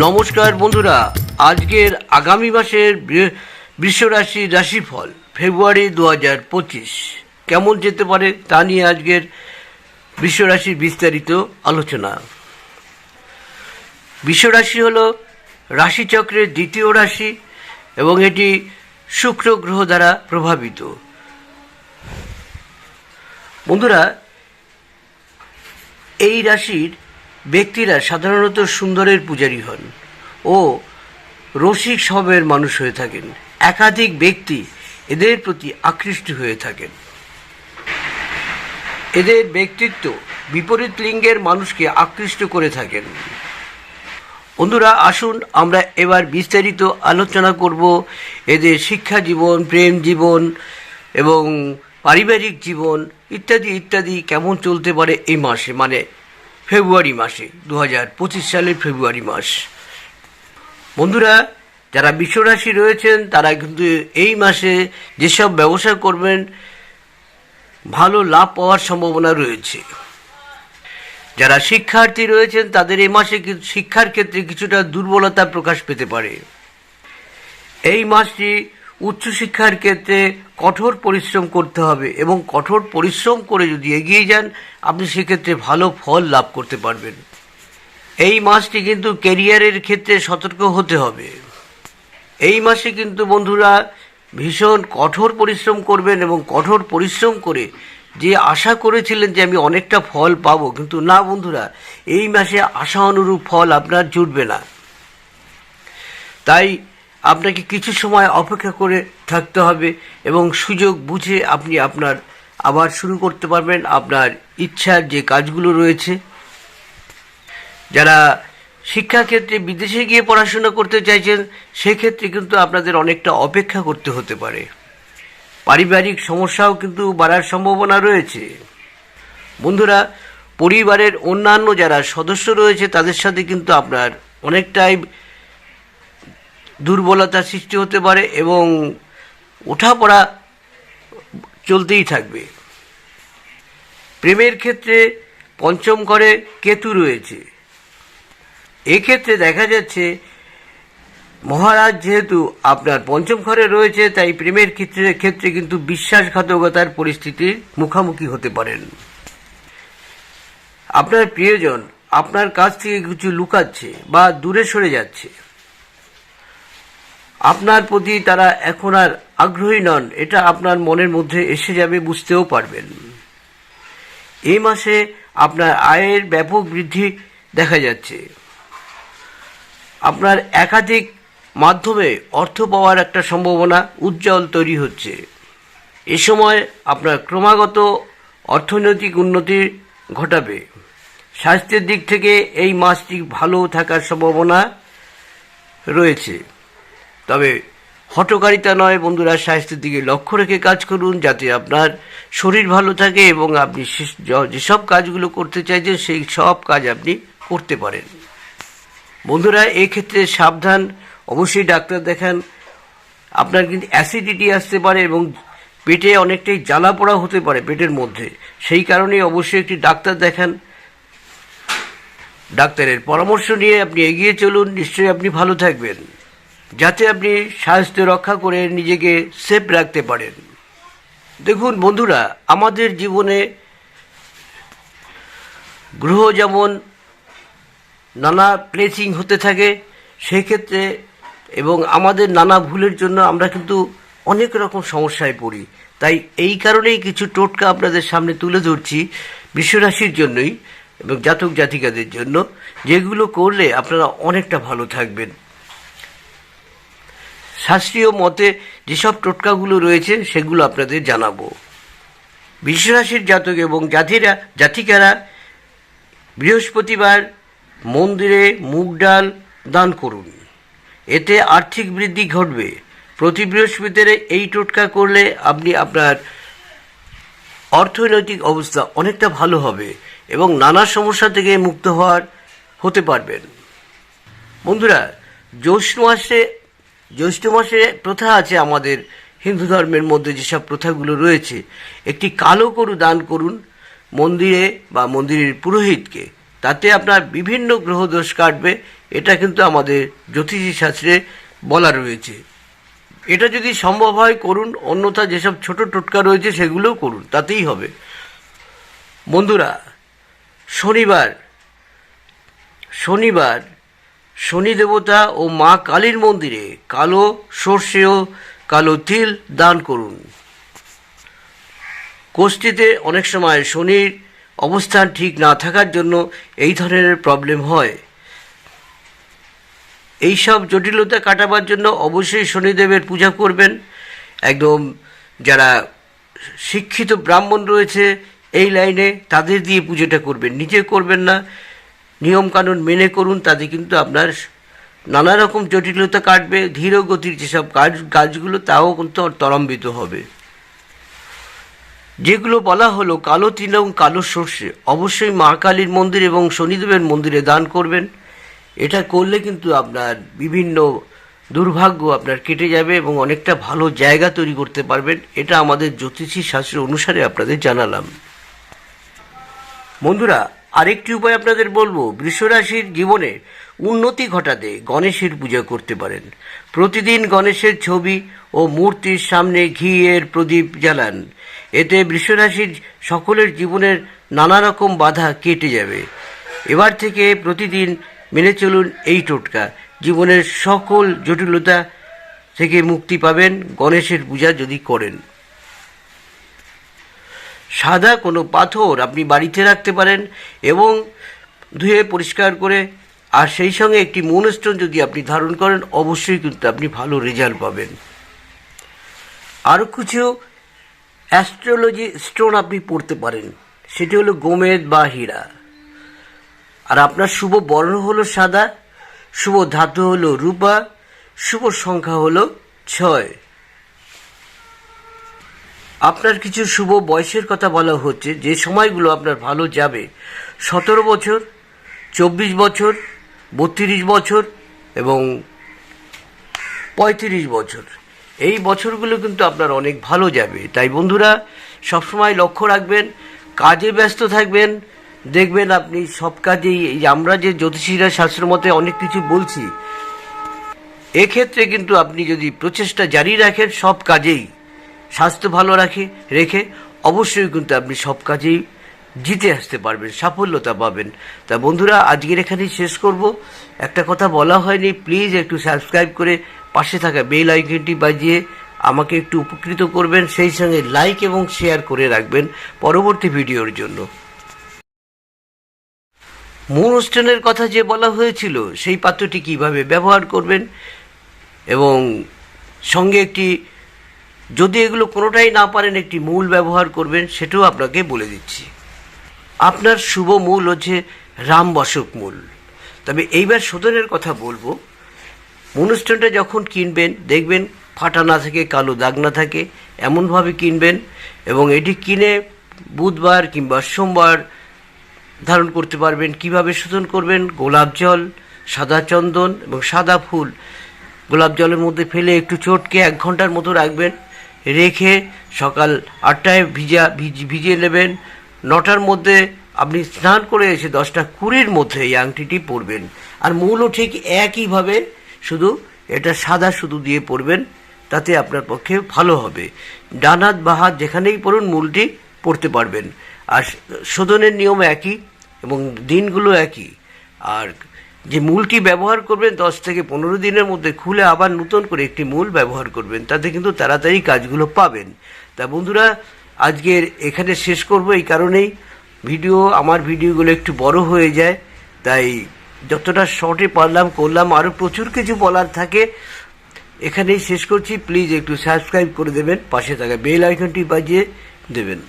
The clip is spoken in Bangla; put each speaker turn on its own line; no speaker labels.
নমস্কার বন্ধুরা, আজকের আগামী মাসের বৃ- বৃষরাশি রাশিফল, ফেব্রুয়ারি দু হাজার পঁচিশ। কেমন যেতে পারে তা নিয়ে আজকের বিশ্বরাশির বিস্তারিত আলোচনা। বিশ্বরাশি হল রাশিচক্রের দ্বিতীয় রাশি এবং এটি শুক্র গ্রহ দ্বারা প্রভাবিত। বন্ধুরা, এই রাশির ব্যক্তিরা সাধারণত সুন্দরের পূজারী হন ও রসিক স্বভাবের মানুষ হয়ে থাকেন। একাধিক ব্যক্তি এদের প্রতি আকৃষ্ট হয়ে থাকেন। এদের ব্যক্তিত্ব বিপরীত লিঙ্গের মানুষকে আকৃষ্ট করে থাকেন। বন্ধুরা, আসুন আমরা এবার বিস্তারিত আলোচনা করব এদের শিক্ষা জীবন, প্রেম জীবন এবং পারিবারিক জীবন ইত্যাদি ইত্যাদি কেমন চলতে পারে এই মাসে। মানে ফেব্রুয়ারি মাসে দু হাজার পঁচিশ সালের ফেব্রুয়ারি মাস। বন্ধুরা, যারা বিশ্বরাশি রয়েছেন, তারা কিন্তু এই মাসে যেসব ব্যবসা করবেন, ভালো লাভ পাওয়ার সম্ভাবনা রয়েছে। যারা শিক্ষার্থী রয়েছেন, তাদের এই মাসে শিক্ষার ক্ষেত্রে কিছুটা দুর্বলতা প্রকাশ পেতে পারে। এই মাসটি উচ্চশিক্ষার ক্ষেত্রে কঠোর পরিশ্রম করতে হবে এবং কঠোর পরিশ্রম করে যদি এগিয়ে যান, আপনি সেক্ষেত্রে ভালো ফল লাভ করতে পারবেন। এই মাসটি কিন্তু ক্যারিয়ারের ক্ষেত্রে সতর্ক হতে হবে। এই মাসে কিন্তু বন্ধুরা ভীষণ কঠোর পরিশ্রম করবেন এবং কঠোর পরিশ্রম করে যে আশা করেছিলেন যে আমি অনেকটা ফল পাবো, কিন্তু না বন্ধুরা, এই মাসে আশা অনুরূপ ফল আপনার জুটবে না। তাই আপনাকে কিছু সময় অপেক্ষা করে থাকতে হবে এবং সুযোগ বুঝে আপনি আপনার আবার শুরু করতে পারবেন আপনার ইচ্ছার যে কাজগুলো রয়েছে। যারা শিক্ষাক্ষেত্রে বিদেশে গিয়ে পড়াশোনা করতে চাইছেন, সেক্ষেত্রে কিন্তু আপনাদের অনেকটা অপেক্ষা করতে হতে পারে। পারিবারিক সমস্যাও কিন্তু বাড়ার সম্ভাবনা রয়েছে। বন্ধুরা, পরিবারের অন্যান্য যারা সদস্য রয়েছে, তাদের সাথে কিন্তু আপনার অনেকটাই দুর্বলতা সৃষ্টি হতে পারে এবং ওঠাপড়া চলতেই থাকবে। প্রেমের ক্ষেত্রে পঞ্চম ঘরে কেতু রয়েছে। এক্ষেত্রে দেখা যাচ্ছে, মহারাজ যেহেতু আপনার পঞ্চম ঘরে রয়েছে, তাই প্রেমের ক্ষেত্রে ক্ষেত্রে কিন্তু বিশ্বাসঘাতকতার পরিস্থিতির মুখোমুখি হতে পারেন। আপনার প্রিয়জন আপনার কাছ থেকে কিছু লুকাচ্ছে বা দূরে সরে যাচ্ছে। আপনার প্রতি তারা এখন আর আগ্রহী নন, এটা আপনার মনের মধ্যে এসে যাবে, বুঝতেও পারবেন। এই মাসে আপনার আয়ের ব্যাপক বৃদ্ধি দেখা যাচ্ছে। আপনার একাধিক মাধ্যমে অর্থ পাওয়ার একটা সম্ভাবনা উজ্জ্বল তৈরি হচ্ছে। এ সময় আপনার ক্রমাগত অর্থনৈতিক উন্নতি ঘটাবে। স্বাস্থ্যের দিক থেকে এই মাসটি ভালো থাকার সম্ভাবনা রয়েছে। তবে হটকারিতা নয়, বন্ধুরা, স্বাস্থ্যের দিকে লক্ষ্য রেখে কাজ করুন যাতে আপনার শরীর ভালো থাকে এবং আপনি যেসব কাজগুলো করতে চাইছেন, সেই সব কাজ আপনি করতে পারেন। বন্ধুরা, এক্ষেত্রে সাবধান। অবশ্যই ডাক্তার দেখান। আপনার কিন্তু অ্যাসিডিটি আসতে পারে এবং পেটে অনেকটাই জ্বালা পোড়া হতে পারে পেটের মধ্যে। সেই কারণেই অবশ্যই একটি ডাক্তার দেখান। ডাক্তারের পরামর্শ নিয়ে আপনি এগিয়ে চলুন। নিশ্চয়ই আপনি ভালো থাকবেন। যাতে আপনি স্বাস্থ্য রক্ষা করে নিজেকে সেফ রাখতে পারেন। দেখুন বন্ধুরা, আমাদের জীবনে গ্রহ যেমন নানা প্লেসিং হতে থাকে, সেক্ষেত্রে এবং আমাদের নানা ভুলের জন্য আমরা কিন্তু অনেক রকম সমস্যায় পড়ি। তাই এই কারণেই কিছু টোটকা আপনাদের সামনে তুলে ধরছি বিশ্বরাশির জন্যই এবং জাতক জাতিকাদের জন্য, যেগুলো করলে আপনারা অনেকটা ভালো থাকবেন। শাস্ত্রীয় মতে যেসব টোটকাগুলো রয়েছে, সেগুলো আপনাদের জানাব। বিশ্বরাশির জাতক এবং জাতিরা, জাতিকারা বৃহস্পতিবার মন্দিরে মুগ ডাল দান করুন। এতে আর্থিক বৃদ্ধি ঘটবে। প্রতি বৃহস্পতিরে এই টোটকা করলে আপনি আপনার অর্থনৈতিক অবস্থা অনেকটা ভালো হবে এবং নানা সমস্যা থেকে মুক্ত হওয়ার হতে পারবেন। বন্ধুরা, জ্যৈষ্ঠ মাসে জ্যৈষ্ঠ মাসে প্রথা আছে আমাদের হিন্দু ধর্মের মধ্যে যেসব প্রথাগুলো রয়েছে। একটি কালো গরু দান করুন মন্দিরে বা মন্দিরের পুরোহিতকে। তাতে আপনার বিভিন্ন গ্রহদোষ কাটবে, এটা কিন্তু আমাদের জ্যোতিষী শাস্ত্রে বলা রয়েছে। এটা যদি সম্ভব হয় করুন, অন্যথা যেসব ছোট টোটকা রয়েছে সেগুলোও করুন, তাতেই হবে। বন্ধুরা, শনিবার শনিবার শনি দেবতা ও মা কালীর মন্দিরে কালো সর্ষে ও কালো তিল দান করুন। কোষ্ঠীতে অনেক সময় শনির অবস্থান ঠিক না থাকার জন্য এই ধরনের প্রবলেম হয়। এই সব জটিলতা কাটাবার জন্য অবশ্যই শনিদেবের পূজা করবেন। একদম যারা শিক্ষিত ব্রাহ্মণ রয়েছে, এই লাইনে তাদের দিয়ে পুজোটা করবেন। নিজে করবেন না নিয়মকানুন মেনে করুন, তাতে কিন্তু আপনার নানা রকম জটিলতা কাটবে, ধীর গতির যেসব কাজ, কাজগুলো তাও কিন্তু ত্বরান্বিত হবে। যেগুলো বলা হলো কালো তিল এবং কালো সর্ষে, অবশ্যই মা কালীর মন্দির এবং শনিদেবের মন্দিরে দান করবেন। এটা করলে কিন্তু আপনার বিভিন্ন দুর্ভাগ্য আপনার কেটে যাবে এবং অনেকটা ভালো জায়গা তৈরি করতে পারবেন। এটা আমাদের জ্যোতিষী শাস্ত্র অনুসারে আপনাদের জানালাম। বন্ধুরা আরেকটি উপায় আপনাদের বলব, বৃষরাশির জীবনে উন্নতি ঘটাতে গণেশের পূজা করতে পারেন। প্রতিদিন গণেশের ছবি ও মূর্তির সামনে ঘিয়ের প্রদীপ জ্বালান। এতে বৃষরাশির সকলের জীবনের নানা রকম বাধা কেটে যাবে। এবার থেকে প্রতিদিন মেনে চলুন এই টোটকা। জীবনের সকল জটিলতা থেকে মুক্তি পাবেন গণেশের পূজা যদি করেন। সাদা কোনো পাথর আপনি বাড়িতে রাখতে পারেন এবং ধুয়ে পরিষ্কার করে, আর সেই সঙ্গে একটি মুনস্টোন যদি আপনি ধারণ করেন, অবশ্যই কিন্তু আপনি ভালো রেজাল্ট পাবেন। আরও কিছু অ্যাস্ট্রোলজি স্টোন আপনি পড়তে পারেন, সেটি হলো গোমেদ বা হীরা। আর আপনার শুভ বর্ণ হলো সাদা, শুভ ধাতু হলো রূপা, শুভ সংখ্যা হলো ছয়। আপনার কিছু শুভ বয়সের কথা বলা হচ্ছে, যে সময়গুলো আপনার ভালো যাবে। সতেরো বছর, চব্বিশ বছর, বত্রিশ বছর এবং পঁয়ত্রিশ বছর। এই বছরগুলো কিন্তু আপনার অনেক ভালো যাবে। তাই বন্ধুরা, সবসময় লক্ষ্য রাখবেন, কাজে ব্যস্ত থাকবেন, দেখবেন আপনি সব কাজেই, এই আমরা যে জ্যোতিষীরা শাস্ত্র মতে অনেক কিছু বলছি, এক্ষেত্রে কিন্তু আপনি যদি প্রচেষ্টা জারি রাখেন সব কাজেই স্বাস্থ্য ভালো রাখে, রেখে অবশ্যই কিন্তু আপনি সব কাজেই জিতে আসতে পারবেন, সাফল্যতা পাবেন। তা বন্ধুরা, আজকের এখানেই শেষ করব। একটা কথা বলা হয়নি প্লিজ একটু সাবস্ক্রাইব করে পাশে থাকা বেল আইকনটি বাজিয়ে আমাকে একটু উপকৃত করবেন, সেই সঙ্গে লাইক এবং শেয়ার করে রাখবেন পরবর্তী ভিডিওর জন্য। মূল অনুষ্ঠানের কথা যে বলা হয়েছিল, সেই পাত্রটি কীভাবে ব্যবহার করবেন এবং সঙ্গে একটি যদি এগুলো কোনোটাই না পারেন, একটি মূল ব্যবহার করবেন, সেটাও আপনাকে বলে দিচ্ছি। আপনার শুভ মূল হচ্ছে রামবসক মূল। তবে এইবার শোধনের কথা বলব। অনুষ্ঠানটা যখন কিনবেন, দেখবেন ফাটা না থাকে, কালো দাগ না থাকে, এমনভাবে কিনবেন এবং এটি কিনে বুধবার কিংবা সোমবার ধারণ করতে পারবেন। কীভাবে শোধন করবেন? গোলাপ জল, সাদা চন্দন এবং সাদা ফুল। গোলাপ জলের মধ্যে ফেলে একটু চটকে এক ঘণ্টার মতো রাখবেন। রেখে সকাল আটটায় ভিজা, ভিজ- ভিজিয়ে নেবেন। নটার মধ্যে আপনি স্নান করে এসে দশটা কুড়ির মধ্যে এই আংটিটি পরবেন। আর মূলও ঠিক একইভাবে শুধু এটা সাদা শুধু দিয়ে পরবেন, তাতে আপনার পক্ষে ভালো হবে। ডান হাত বা হাত যেখানেই পড়ুন মূলটি পড়তে পারবেন। আর শোধনের নিয়ম একই এবং দিনগুলো একই। আর যে মূলটি ব্যবহার করবেন, দশ থেকে পনেরো দিনের মধ্যে খুলে আবার নতুন করে একটি মূল ব্যবহার করবেন, তাতে কিন্তু তাড়াতাড়ি কাজগুলো পাবেন। তা বন্ধুরা, আজকের এখানে শেষ করব এই কারণেই। ভিডিও, আমার ভিডিওগুলো একটু বড় হয়ে যায়, তাই যতটা শর্টে পারলাম, করলাম আরও প্রচুর কিছু বলার থাকে। এখানেই শেষ করছি, প্লিজ একটু সাবস্ক্রাইব করে দেবেন, পাশে থাকা বেল আইকনটি বাজিয়ে দেবেন।